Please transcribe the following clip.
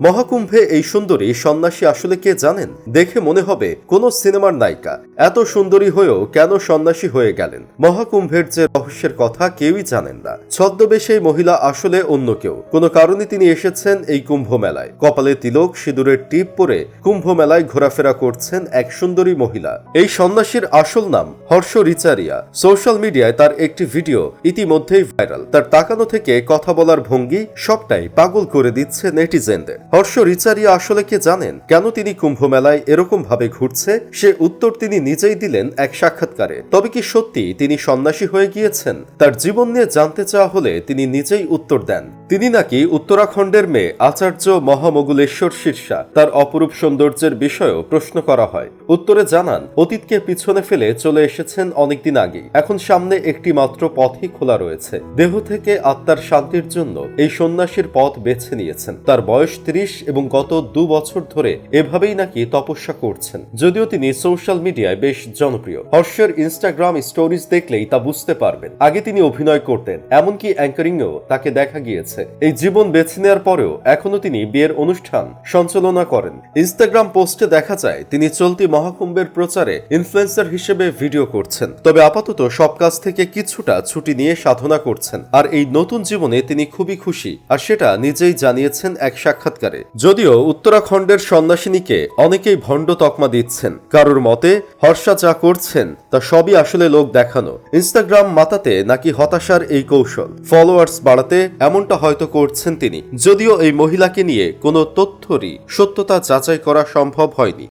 মহাকুম্ভে এই সুন্দরী সন্ন্যাসী আসলে কে জানেন? দেখে মনে হবে কোন সিনেমার নায়িকা। এত সুন্দরী হয়েও কেন সন্ন্যাসী হয়ে গেলেন? মহাকুম্ভের যে রহস্যের কথা কেউই জানেন না। ছদ্মবেশে মহিলা আসলে অন্য কেউ। কোনো কারণে তিনি এসেছেন এই কুম্ভ মেলায় কপালে তিলক, সিঁদুরের টিপ পরে কুম্ভ মেলায় ঘোরাফেরা করছেন এক সুন্দরী মহিলা। এই সন্ন্যাসীর আসল নাম হর্ষ রিচারিয়া। সোশ্যাল মিডিয়ায় তার একটি ভিডিও ইতিমধ্যেই ভাইরাল। তার তাকানো থেকে কথা বলার ভঙ্গি সবটাই পাগল করে দিচ্ছে নেটিজেনদের। হর্ষ রিচারিয়া আসলে কে জানেন? কেন তিনি কুম্ভ মেলায় এরকম ভাবে ঘুরছে? সে উত্তর তিনি নিজেই দিলেন এক সাক্ষাৎকারে। তবে কি সত্যি তিনি সন্ন্যাসী হয়ে গিয়েছেন? তার জীবন নিয়ে জানতে চাওয়া হলে তিনি নিজেই উত্তর দেন। তিনি নাকি উত্তরাখণ্ডের মেয়ে আচার্য মহামগুলেশ্বর শীর্ষা। তার অপরূপ সৌন্দর্যের বিষয়েও প্রশ্ন করা হয়। উত্তরে জানান, অতীতকে পিছনে ফেলে চলে এসেছেন অনেকদিন আগেই এখন সামনে একটি মাত্র পথই খোলা রয়েছে। দেহ থেকে আত্মার শান্তির জন্য এই সন্ন্যাসীর পথ বেছে নিয়েছেন। তার বয়স ত্রিশ এবং গত দু বছর ধরে এভাবেই নাকি তপস্যা করছেন। যদিও তিনি সোশ্যাল মিডিয়ায় বেশ জনপ্রিয়। হর্ষের ইনস্টাগ্রাম স্টোরিজ দেখলেই তা বুঝতে পারবেন। আগে তিনি অভিনয় করতেন, এমনকি অ্যাঙ্কারিংয়েও তাকে দেখা গিয়েছে। এই জীবন বেছে নেওয়ার পরেও এখনও তিনি বিয়ের অনুষ্ঠান সঞ্চালনা করেন। ইনস্টাগ্রাম পোস্টে দেখা যায়, তিনি চলতি মহাকুম্ভের প্রচারে ইনফ্লুয়েন্সার হিসেবে ভিডিও করছেন। তবে আপাতত সব কাজ থেকে কিছুটা ছুটি নিয়ে সাধনা করছেন। আর এই নতুন জীবনে তিনি খুবই খুশি, আর সেটা নিজেই জানিয়েছেন এক সাক্ষাৎকারে। যদিও উত্তরাখণ্ডের সন্ন্যাসিনীকে অনেকেই ভণ্ড তকমা দিচ্ছেন। কারোর মতে, হর্ষা যা করছেন, তা সবই আসলে লোক দেখানো। ইনস্টাগ্রাম মাতাতে নাকি হতাশার এই কৌশল। ফলোয়ার্স বাড়াতে এমনটা হয়তো করছেন তিনি। যদিও এই মহিলাকে নিয়ে কোনো তথ্যরই সত্যতা যাচাই করা সম্ভব হয়নি।